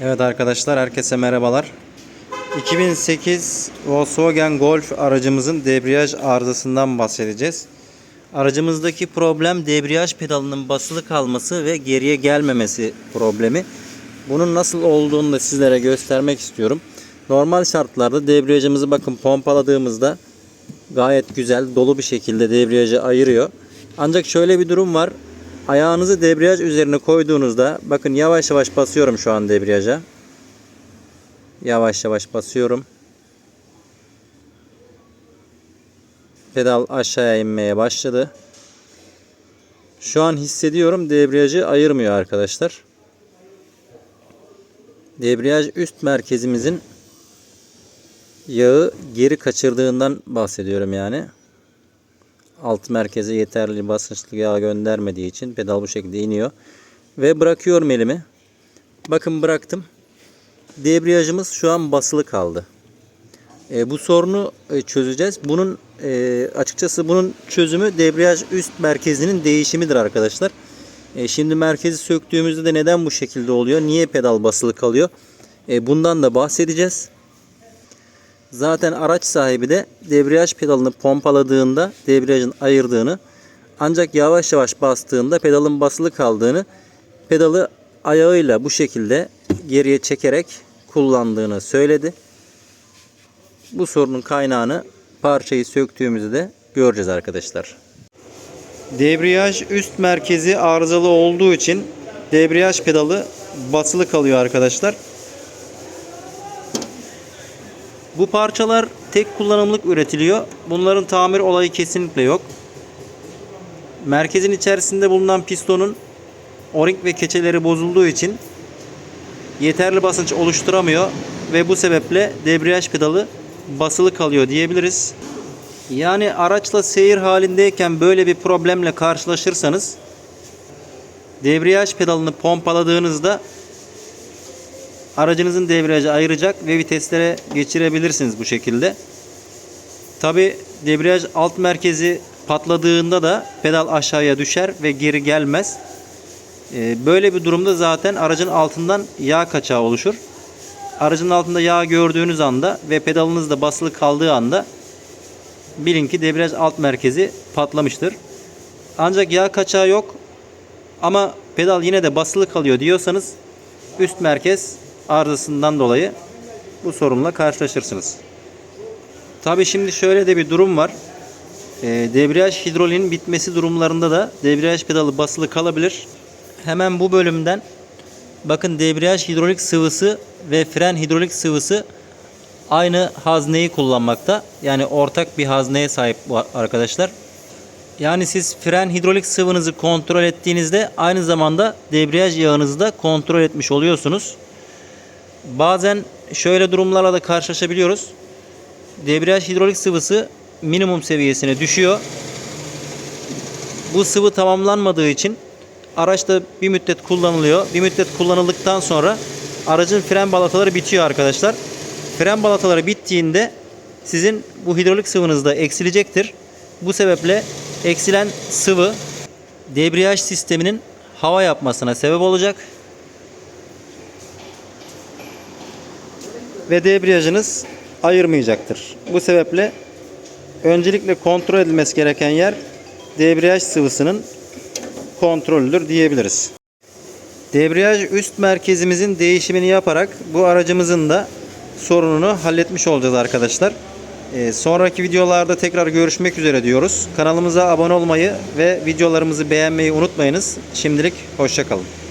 Evet arkadaşlar herkese merhabalar. 2008 Volkswagen Golf aracımızın debriyaj arızasından bahsedeceğiz. Aracımızdaki problem debriyaj pedalının basılı kalması ve geriye gelmemesi problemi. Bunun nasıl olduğunu da sizlere göstermek istiyorum. Normal şartlarda debriyajımızı bakın pompaladığımızda gayet güzel dolu bir şekilde debriyajı ayırıyor. Ancak şöyle bir durum var. Ayağınızı debriyaj üzerine koyduğunuzda bakın yavaş yavaş basıyorum şu an debriyaja. Yavaş yavaş basıyorum. Pedal aşağıya inmeye başladı. Şu an hissediyorum debriyajı ayırmıyor arkadaşlar. Debriyaj üst merkezimizin yağı geri kaçırdığından bahsediyorum yani. Alt merkeze yeterli basınçlı yağ göndermediği için pedal bu şekilde iniyor. Ve bırakıyorum elimi. Bakın bıraktım. Debriyajımız şu an basılı kaldı. E, bu sorunu e, çözeceğiz. Bunun e, açıkçası bunun çözümü debriyaj üst merkezinin değişimidir arkadaşlar. E, şimdi merkezi söktüğümüzde de neden bu şekilde oluyor? Niye pedal basılı kalıyor? E, bundan da bahsedeceğiz. Zaten araç sahibi de debriyaj pedalını pompaladığında debriyajın ayırdığını ancak yavaş yavaş bastığında pedalın basılı kaldığını pedalı ayağıyla bu şekilde geriye çekerek kullandığını söyledi. Bu sorunun kaynağını parçayı söktüğümüzde de göreceğiz arkadaşlar. Debriyaj üst merkezi arızalı olduğu için debriyaj pedalı basılı kalıyor arkadaşlar. Bu parçalar tek kullanımlık üretiliyor. Bunların tamir olayı kesinlikle yok. Merkezin içerisinde bulunan pistonun o-ring ve keçeleri bozulduğu için yeterli basınç oluşturamıyor ve bu sebeple debriyaj pedalı basılı kalıyor diyebiliriz. Yani araçla seyir halindeyken böyle bir problemle karşılaşırsanız debriyaj pedalını pompaladığınızda aracınızın debriyajı ayıracak ve viteslere geçirebilirsiniz bu şekilde. Tabi debriyaj alt merkezi patladığında da pedal aşağıya düşer ve geri gelmez. Ee, Böyle bir durumda zaten aracın altından yağ kaçağı oluşur. Aracın altında yağ gördüğünüz anda ve pedalınız da basılı kaldığı anda bilin ki debriyaj alt merkezi patlamıştır. Ancak yağ kaçağı yok ama pedal yine de basılı kalıyor diyorsanız üst merkez arızasından dolayı bu sorunla karşılaşırsınız. Tabi şimdi şöyle de bir durum var. E, debriyaj hidroliğinin bitmesi durumlarında da debriyaj pedalı basılı kalabilir. Hemen bu bölümden bakın debriyaj hidrolik sıvısı ve fren hidrolik sıvısı aynı hazneyi kullanmakta. Yani ortak bir hazneye sahip arkadaşlar. Yani siz fren hidrolik sıvınızı kontrol ettiğinizde aynı zamanda debriyaj yağınızı da kontrol etmiş oluyorsunuz. Bazen şöyle durumlarla da karşılaşabiliyoruz. Debriyaj hidrolik sıvısı minimum seviyesine düşüyor. Bu sıvı tamamlanmadığı için araçta bir müddet kullanılıyor. Bir müddet kullanıldıktan sonra aracın fren balataları bitiyor arkadaşlar. Fren balataları bittiğinde sizin bu hidrolik sıvınız da eksilecektir. Bu sebeple eksilen sıvı debriyaj sisteminin hava yapmasına sebep olacak. Ve debriyajınız ayırmayacaktır. Bu sebeple öncelikle kontrol edilmesi gereken yer debriyaj sıvısının kontrolüdür diyebiliriz. Debriyaj üst merkezimizin değişimini yaparak bu aracımızın da sorununu halletmiş olacağız arkadaşlar. Ee, sonraki videolarda tekrar görüşmek üzere diyoruz. Kanalımıza abone olmayı ve videolarımızı beğenmeyi unutmayınız. Şimdilik hoşçakalın.